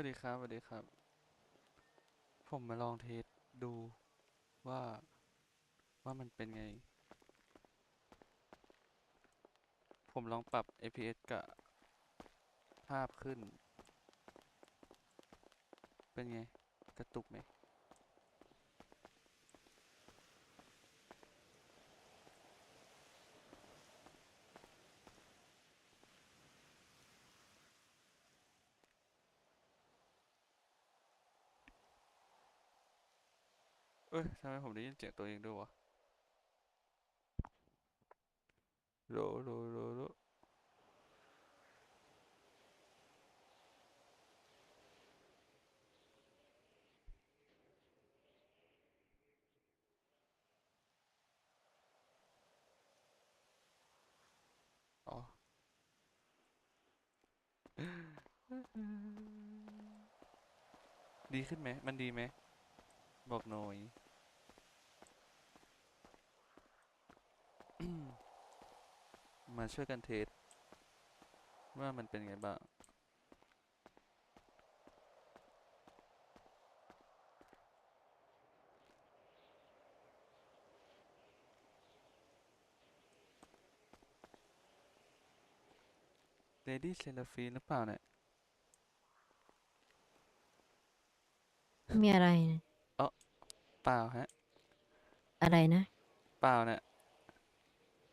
วัสดีครับสวัสดีครับ ผมมาลองเทสดูว่าว่ามันเป็นไง ผมลองปรับ FPS กับภาพขึ้น เป็นไง กระตุกไหม เอ้ยทำไมผมได้ยินเสียงตัวเองด้วยวะโลโลโลโลอ๋อดีขึ้นไหม มันดีไหม บอกหน่อยมาช่วยกันเทสว่ามันเป็นไงบ้าง เลดี้เซราฟีนหรือเปล่าเนี่ย มีอะไรนะเปล่าฮะ อะไรนะเปล่าเนี่ย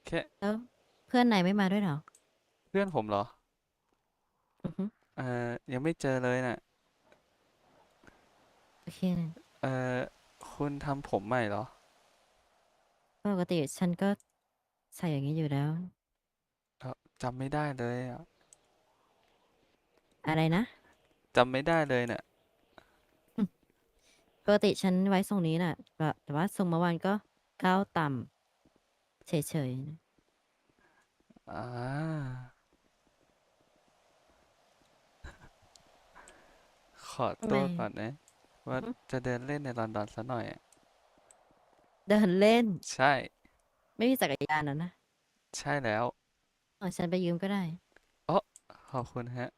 แค่แล้วเพื่อนนายไม่มาด้วยเหรอเพื่อนผมเหรอ อือฮึเอ่อ ยังไม่เจอเลยน่ะ โอเคนะเอ่อ คุณทำผมใหม่เหรอ ปกติฉันก็ใส่อย่างนี้อยู่แล้ว เอ่อจำไม่ได้เลยอะอะไรนะจำไม่ได้เลยเนี่ย ปกติฉันไว้ทรงนี้น่ะแต่แต่ว่าทรงเมื่อวานก็ก้าวต่ำเฉยๆนะอ่า ขอตัวก่อนนะ ว่าจะเดินเล่นในลอนดอนซะหน่อยอะเดินเล่น ใช่ ไม่มีจักรยานนะนะใช่แล้ว เอาฉันไปยืมก็ได้ ขอบคุณฮะ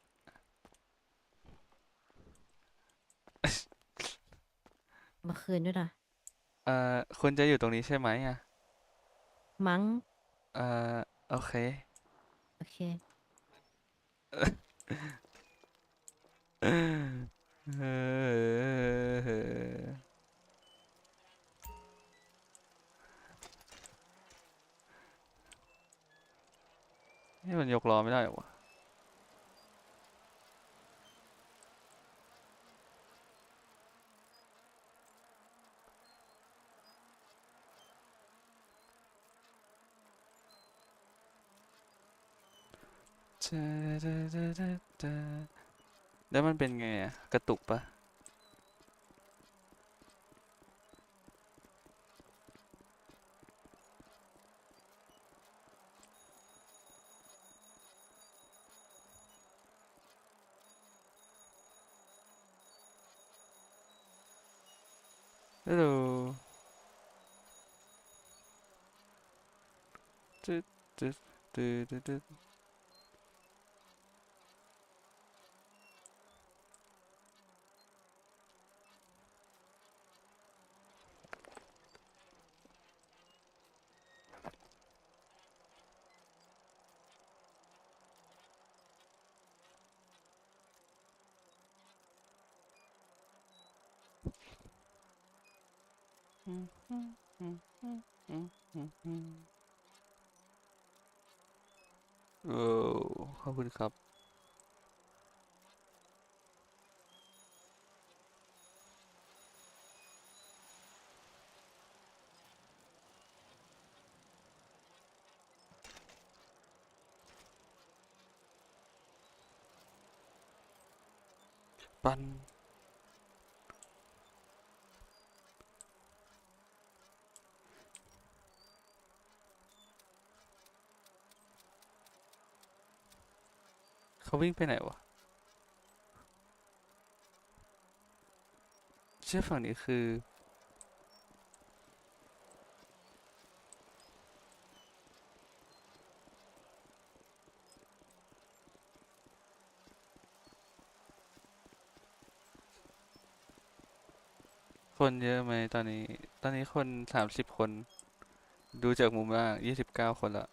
มาคืนด้วยล่ะเอ่อคุณจะอยู่ตรงนี้ใช่ไหมอะ มั้งเอ่อโอเค โอเค เออนี่มันยกล้อไม่ได้เหรอวะ แล้วมันเป็นไงอะ กระตุกปะฮัลโหลตึ๊ดตึ๊ดตึ๊ดตึ๊ด โอ้ขอบคุณครับ ปัน วิ่งไปไหนวะ เชื่อฝั่งนี้คือ คนเยอะไหมตอนนี้ ตอนนี้คนสามสิบคน ดูจากมุมล่างยี่สิบเก้าคนละ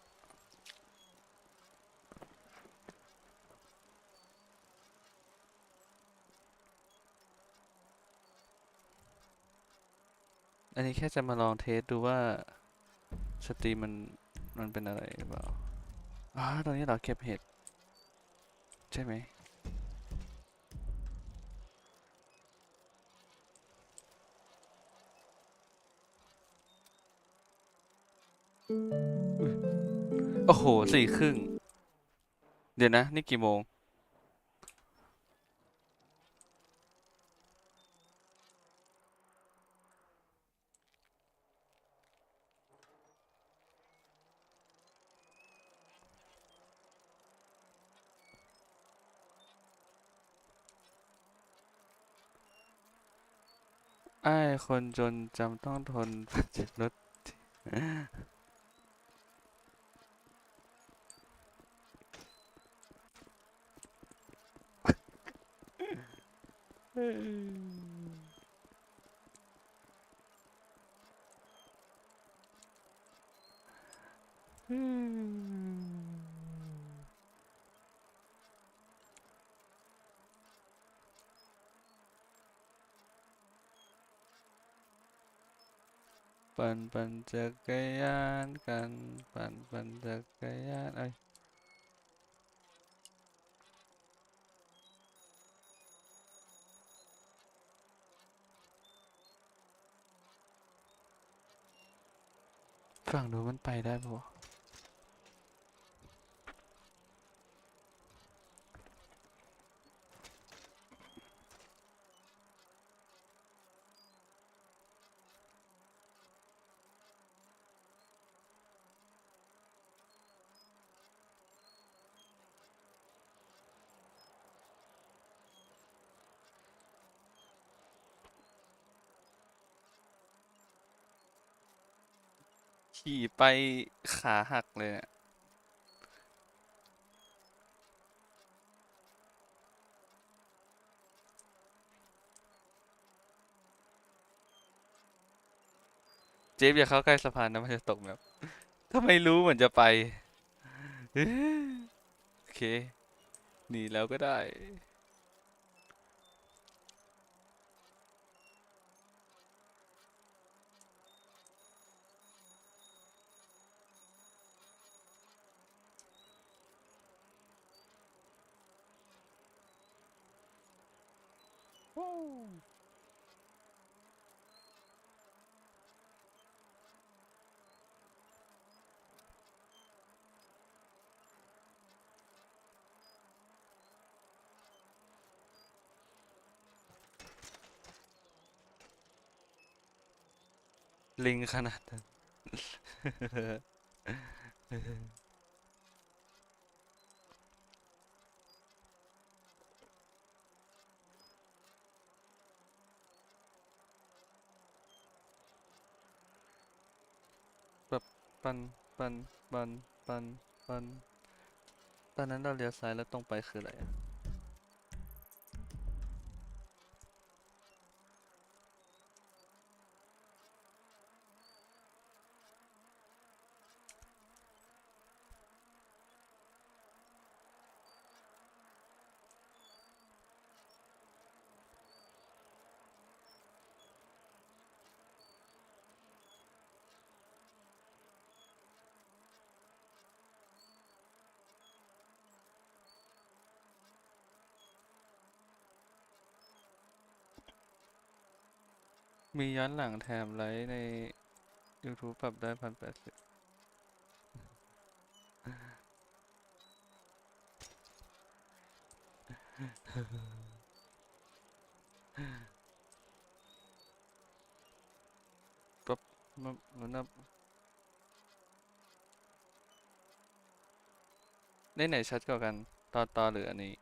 อันนี้แค่จะมาลองเทสดูว่าสตรีมมันมันเป็นอะไรหรือเปล่าอ๋อตอนนี้เราเก็บเห็ด ใช่ไหมโอ้โหสี่ครึ่ง เดี๋ยวนะ นี่กี่โมง ไอ้คนจนจำต้องทนเจ็บรถปั่น ปั่นจักรยานกันปั่นปั่นจักรยานเอ้ยฝั่งนู้นมันไปได้ปะ ขี่ไปขาหักเลยเนี่ยเจฟอย่าเข้าใกล้สะพานนะมันจะตกแบบถ้าไม่รู้เหมือนจะไป โอเค หนีแล้วก็ได้ Хөө. Линг ханаа. ปันปันปันปันปันตอนนั้นเราเลี้ยวซ้ายแล้วตรงไปคืออะไรอะ มีย้อนหลังแถมไลค์ใน YouTube ปรับได้พันแปดสิบปั๊บมันมันนับได้ไหนชัดกว่ากัน ตอนต่อหรืออันนี้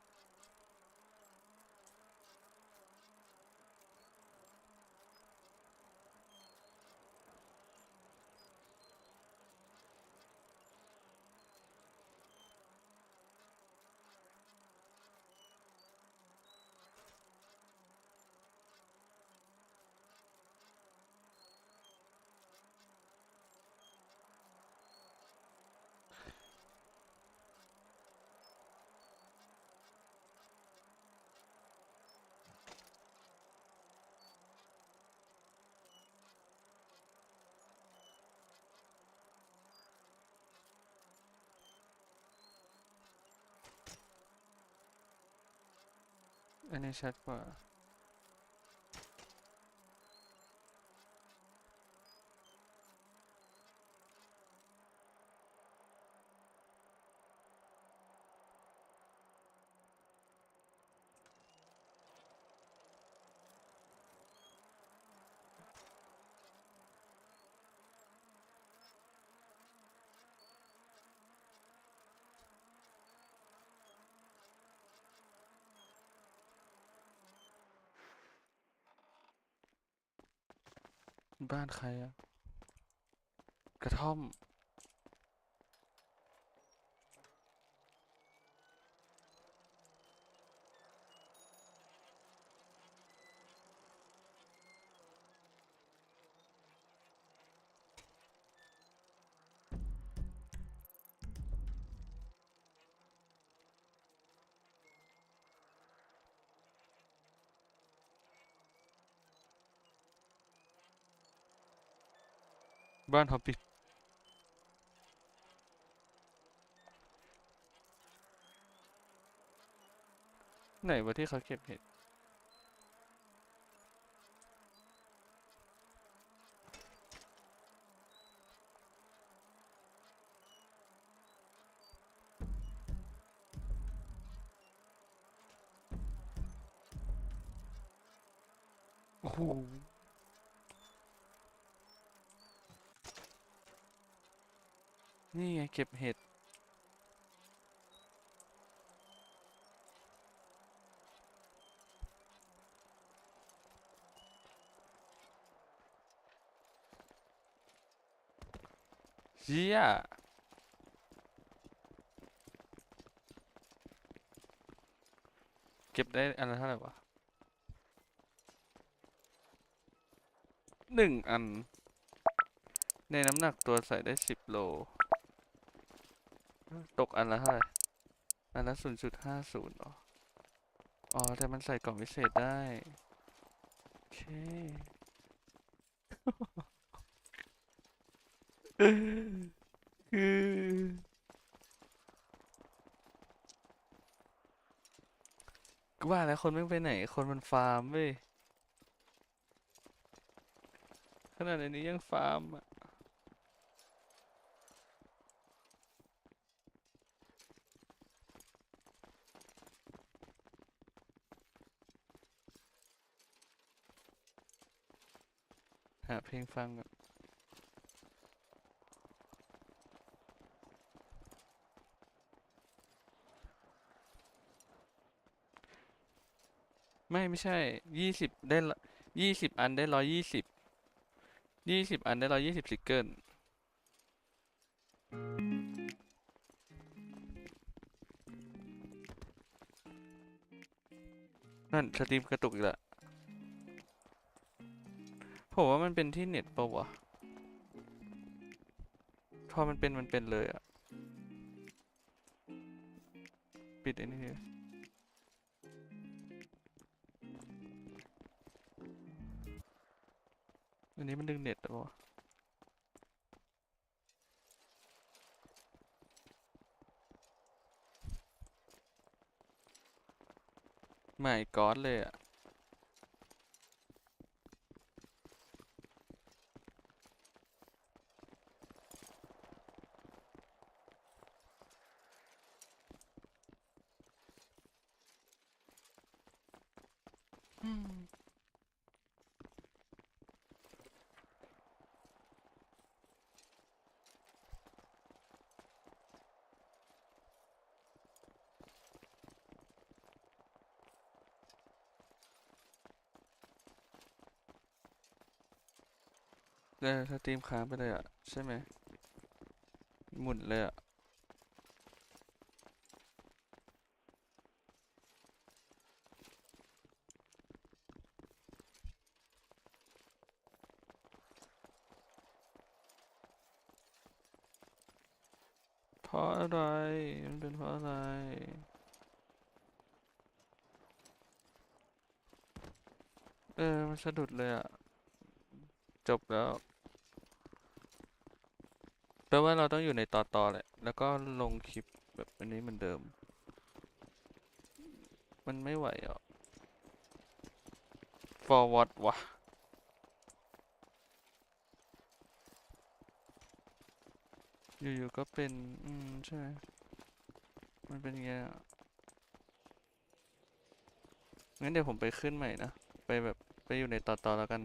อันนี้ชัดกว่า บ้านใครอะกระท่อม บ้านฮอบบิไหนวะที่เขาเก็บเห็ด เก็บเห็ดเชี่ยเก็บได้อันละเท่าไหร่วะหนึ่งอัน ในน้ำหนักตัวใส่ได้สิบโล ตกอันละเท่าไหร่อันละศูนย์จุดห้าศูนย์อ๋อ แต่มันใส่กล่องพิเศษได้ โอเค คือก็ว่าแล้วคนไม่ไปไหน คนมันฟาร์มเว้ย ขนาดในนี้ยังฟาร์มอะ หาเพลงฟังก่อนไม่ไม่ใช่ยี่สิบได้ยี่สิบอันได้ร้อยยี่สิบยี่สิบอันได้ร้อยยี่สิบซิกเกิลนั่นสตรีมกระตุกอีกและ ผมว่ามันเป็นที่เน็ตปะวะ พอมันเป็นมันเป็นเลยอะปิดไอ้นี่อันนี้มันดึงเน็ตปะวะไม่ก๊อดเลยอะ เลยสตรีมค้างไปเลยอะ ใช่ไหม หมุนเลยอะ สะดุดเลยอะจบแล้ว แปลว่าเราต้องอยู่ในต่อต่อแหละ แล้วก็ลงคลิปแบบอันนี้เหมือนเดิม มันไม่ไหวอะ forward วะอยู่ๆก็เป็น อืม ใช่มันเป็นไงอะงั้นเดี๋ยวผมไปขึ้นใหม่นะ ไปแบบ ไปอยู่ในต่อต่อแล้วกัน